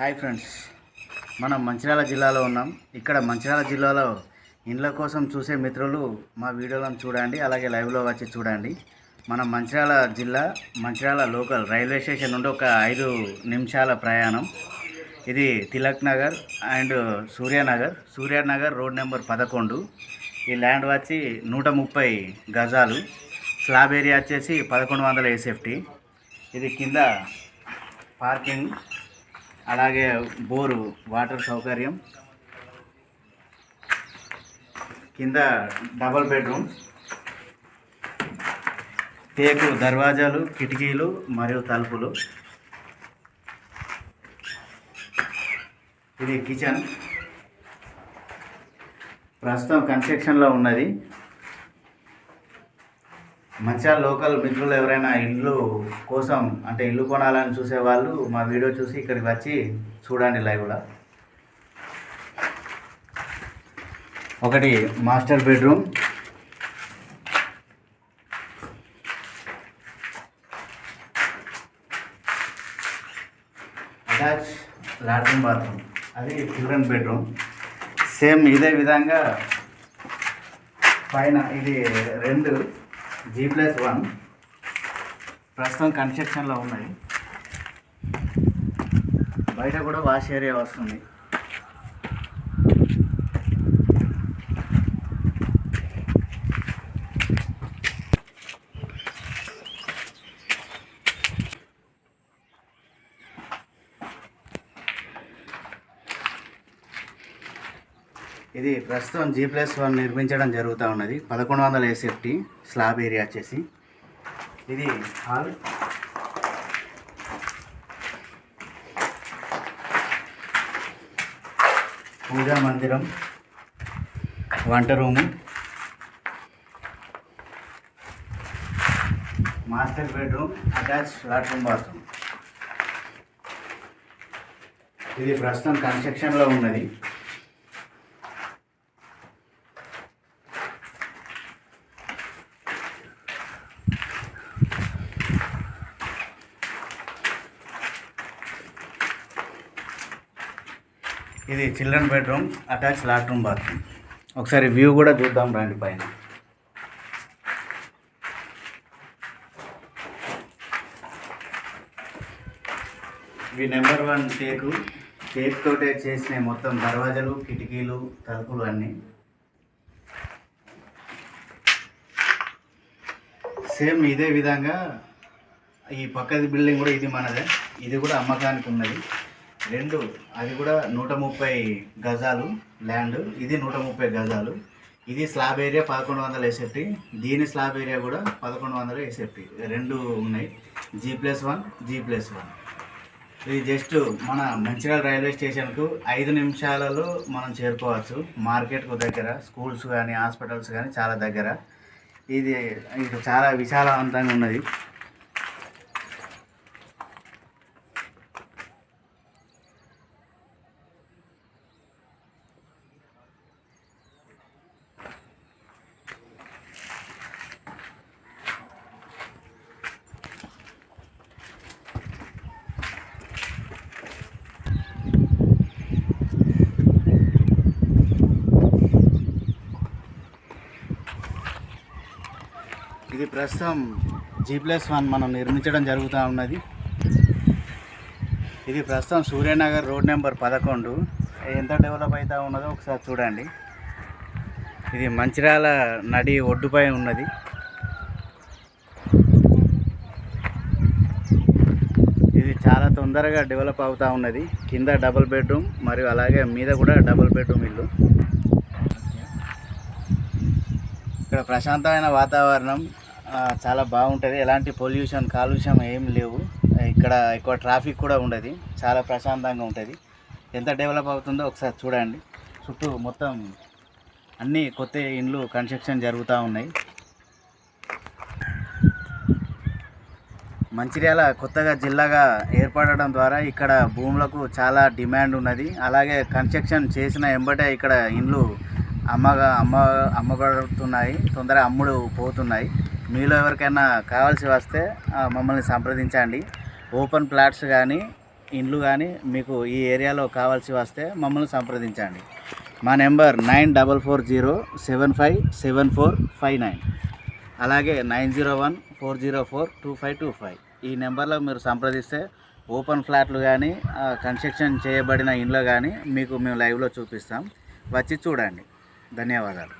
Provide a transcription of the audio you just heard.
Hi friends. మనం మంచిర్యాల జిల్లాలో ఉన్నాం. ఇక్కడ మంచిర్యాల జిల్లాలో ఇండ్ల కోసం చూసే మిత్రులు మా వీడియోలను చూడండి అలాగే లైవ్లో వచ్చి చూడండి. మనం మంచిర్యాల జిల్లా మంచిర్యాల లోకల్ రైల్వే స్టేషన్ నుండి ఒక ఐదు నిమిషాల ప్రయాణం. ఇది Tilak Nagar and Suryanagar Suryanagar road number పదకొండు. ఈ ల్యాండ్ వచ్చి నూట ముప్పై గజాలు. స్లాబ్ ఏరియా వచ్చేసి పదకొండు వందల ఏసెఫ్టీ ఇది కింద పార్కింగ్. అలాగే బోరు వాటర్ సౌకర్యం. కింద డబల్ బెడ్రూమ్. టేకు దర్వాజాలు కిటికీలు మరియు తలుపులు. ఇది కిచెన్. ప్రస్తుతం కన్స్ట్రక్షన్లో ఉన్నది. మంచిగా లోకల్ మిత్రులు ఎవరైనా ఇల్లు కోసం అంటే ఇల్లు కొనాలని చూసే వాళ్ళు మా వీడియో చూసి ఇక్కడికి వచ్చి చూడండి లైవ్లో ఒకటి master bedroom. Attach latrine bathroom అది చిల్డ్రన్ బెడ్రూమ్ సేమ్ ఇదే విధంగా పైన ఇది రెండు జీ ప్లస్ వన్ ప్రస్తుతం కన్స్ట్రక్షన్లో ఉన్నాయి. బయట కూడా వాష్ ఏరియా వస్తుంది. ఇది ప్రస్తుతం జీ ప్లస్ వన్ నిర్మించడం జరుగుతూ ఉన్నది. పదకొండు వందల ఏసెఫ్టీ స్లాబ్ ఏరియా వచ్చేసి. ఇది హాల్ పూజా మందిరం. వంట room. Master bedroom attach latrine bathroom ఇది ప్రస్తుతం కన్స్ట్రక్షన్లో ఉన్నది. ఇది children bedroom attach latrine bathroom. ఒకసారి వ్యూ కూడా చూద్దాం రండి పైన. ఇవి నెంబర్ వన్ టేకు టేక్ తోటే చేసిన మొత్తం దర్వాజలు కిటికీలు తలుపులు అన్నీ. సేమ్ ఇదే విధంగా ఈ పక్కది బిల్డింగ్ కూడా ఇది మనదే. ఇది కూడా అమ్మకానికి ఉన్నది. రెండు అది కూడా నూట ముప్పై గజాలు ల్యాండ్ ఇది నూట ముప్పై గజాలు. ఇది స్లాబ్ ఏరియా పదకొండు వందల ఎస్ఎఫ్టీ దీని స్లాబ్ ఏరియా కూడా పదకొండు వందల ఎస్ఎఫ్టీ రెండు ఉన్నాయి. G plus one G plus one ఇది జస్ట్ మన మంచిర్యాల రైల్వే స్టేషన్కు ఐదు నిమిషాలలో మనం చేరుకోవచ్చు. మార్కెట్కు దగ్గర స్కూల్స్ కానీ హాస్పిటల్స్ కానీ చాలా దగ్గర. ఇది ఇది చాలా విశాలవంతంగా ఉన్నది. ఇది ప్రస్తుతం జీ ప్లస్ వన్ మనం నిర్మించడం జరుగుతూ ఉన్నది. ఇది ప్రస్తుతం సూర్యనగర్ రోడ్ నెంబర్ పదకొండు. ఎంత డెవలప్ అవుతా ఉన్నదో ఒకసారి చూడండి. ఇది మంచిర్యాల నడి ఒడ్డుపై ఉన్నది. ఇది చాలా తొందరగా డెవలప్ అవుతూ ఉన్నది. కింద డబుల్ బెడ్రూమ్ మరియు అలాగే మీద కూడా డబుల్ బెడ్రూమ్ ఇల్లు. ఇక్కడ ప్రశాంతమైన వాతావరణం. చాలా బాగుంటుంది. ఎలాంటి పొల్యూషన్ కాలుష్యం ఏం లేవు. ఇక్కడ ఎక్కువ ట్రాఫిక్ కూడా ఉండదు. చాలా ప్రశాంతంగా ఉంటుంది. ఎంత డెవలప్ అవుతుందో ఒకసారి చూడండి. చుట్టూ మొత్తం అన్నీ కొత్త ఇండ్లు కన్స్ట్రక్షన్ జరుగుతూ ఉన్నాయి. మంచిర్యాల కొత్తగా జిల్లాగా ఏర్పడడం ద్వారా ఇక్కడ భూములకు చాలా డిమాండ్ ఉన్నది. అలాగే కన్స్ట్రక్షన్ చేసిన ఎంబటే ఇక్కడ ఇండ్లు అమ్మగా అమ్మ అమ్మబడుతున్నాయి తొందరగా అమ్ముడు పోతున్నాయి. మీలో ఎవరికైనా కావాల్సి వస్తే మమ్మల్ని సంప్రదించండి. ఓపెన్ ప్లాట్స్ కానీ ఇండ్లు కానీ మీకు ఈ ఏరియాలో కావాల్సి వస్తే మమ్మల్ని సంప్రదించండి. మా number nine double four zero seven five seven four five nine. అలాగే nine zero one four zero four two five two five. ఈ నెంబర్లో మీరు సంప్రదిస్తే ఓపెన్ ఫ్లాట్లు కానీ కన్స్ట్రక్షన్ చేయబడిన ఇండ్లు కానీ మీకు మేము లైవ్లో చూపిస్తాం. వచ్చి చూడండి. ధన్యవాదాలు.